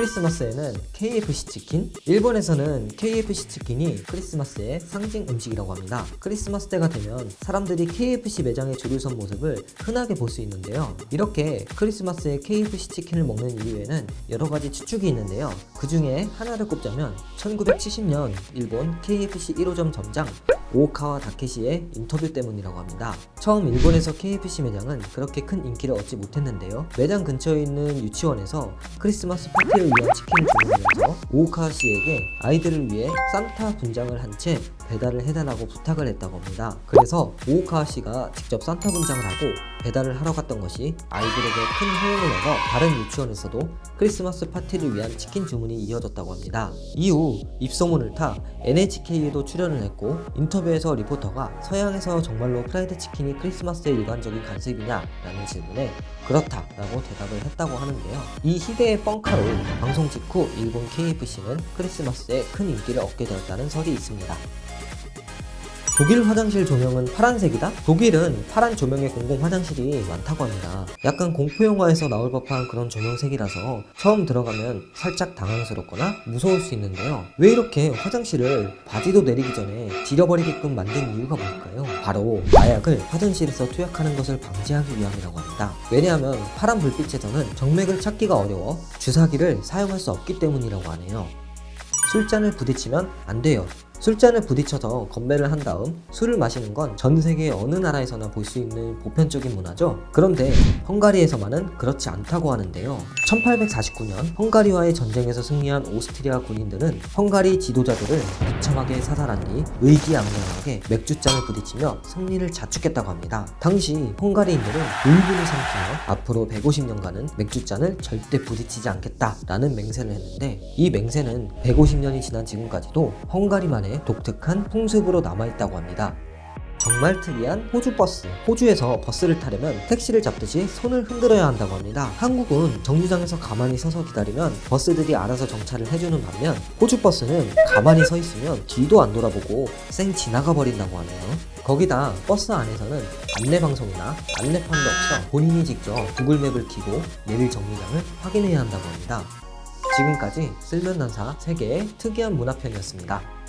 크리스마스에는 KFC 치킨, 일본에서는 KFC 치킨이 크리스마스의 상징 음식이라고 합니다. 크리스마스 때가 되면 사람들이 KFC 매장에 줄을 선 모습을 흔하게 볼 수 있는데요. 이렇게 크리스마스에 KFC 치킨을 먹는 이유에는 여러 가지 추측이 있는데요. 그 중에 하나를 꼽자면 1970년 일본 KFC 1호점 점장 오카와 다케시의 인터뷰 때문이라고 합니다. 처음 일본에서 KFC 매장은 그렇게 큰 인기를 얻지 못했는데요. 매장 근처에 있는 유치원에서 크리스마스 파티를 위한 치킨을 주문하면서 오카 씨에게 아이들을 위해 산타 분장을 한 채 배달을 해달라고 부탁을 했다고 합니다. 그래서 오카 씨가 직접 산타 분장을 하고 배달을 하러 갔던 것이 아이들에게 큰 호응을 얻어 다른 유치원에서도 크리스마스 파티를 위한 치킨 주문이 이어졌다고 합니다. 이후 입소문을 타 NHK에도 출연을 했고 인터뷰에서 리포터가 서양에서 정말로 프라이드 치킨이 크리스마스의 일반적인 간식이냐? 라는 질문에 그렇다 라고 대답을 했다고 하는데요. 이 희대의 뻥카로 방송 직후 일본 KFC는 크리스마스에 큰 인기를 얻게 되었다는 설이 있습니다. 독일 화장실 조명은 파란색이다? 독일은 파란 조명의 공공 화장실이 많다고 합니다. 약간 공포영화에서 나올 법한 그런 조명색이라서 처음 들어가면 살짝 당황스럽거나 무서울 수 있는데요. 왜 이렇게 화장실을 바지도 내리기 전에 지려버리게끔 만든 이유가 뭘까요? 바로 마약을 화장실에서 투약하는 것을 방지하기 위함이라고 합니다. 왜냐하면 파란 불빛에서는 정맥을 찾기가 어려워 주사기를 사용할 수 없기 때문이라고 하네요. 술잔을 부딪히면 안 돼요. 술잔을 부딪혀서 건배를 한 다음 술을 마시는 건 전 세계 어느 나라에서나 볼 수 있는 보편적인 문화죠. 그런데 헝가리에서만은 그렇지 않다고 하는데요. 1849년 헝가리와의 전쟁에서 승리한 오스트리아 군인들은 헝가리 지도자들을 비참하게 사살한 뒤 의기양양하게 맥주잔을 부딪히며 승리를 자축했다고 합니다. 당시 헝가리인들은 울분을 삼키며 앞으로 150년간은 맥주잔을 절대 부딪히지 않겠다라는 맹세를 했는데 이 맹세는 150년이 지난 지금까지도 헝가리만의 독특한 풍습으로 남아있다고 합니다. 정말 특이한 호주 버스. 호주에서 버스를 타려면 택시를 잡듯이 손을 흔들어야 한다고 합니다. 한국은 정류장에서 가만히 서서 기다리면 버스들이 알아서 정차를 해주는 반면 호주 버스는 가만히 서 있으면 뒤도 안 돌아보고 쌩 지나가 버린다고 하네요. 거기다 버스 안에서는 안내 방송이나 안내판도 없어 본인이 직접 구글맵을 켜고 내릴 정류장을 확인해야 한다고 합니다. 지금까지 쓸면난사 세계의 특이한 문화편이었습니다.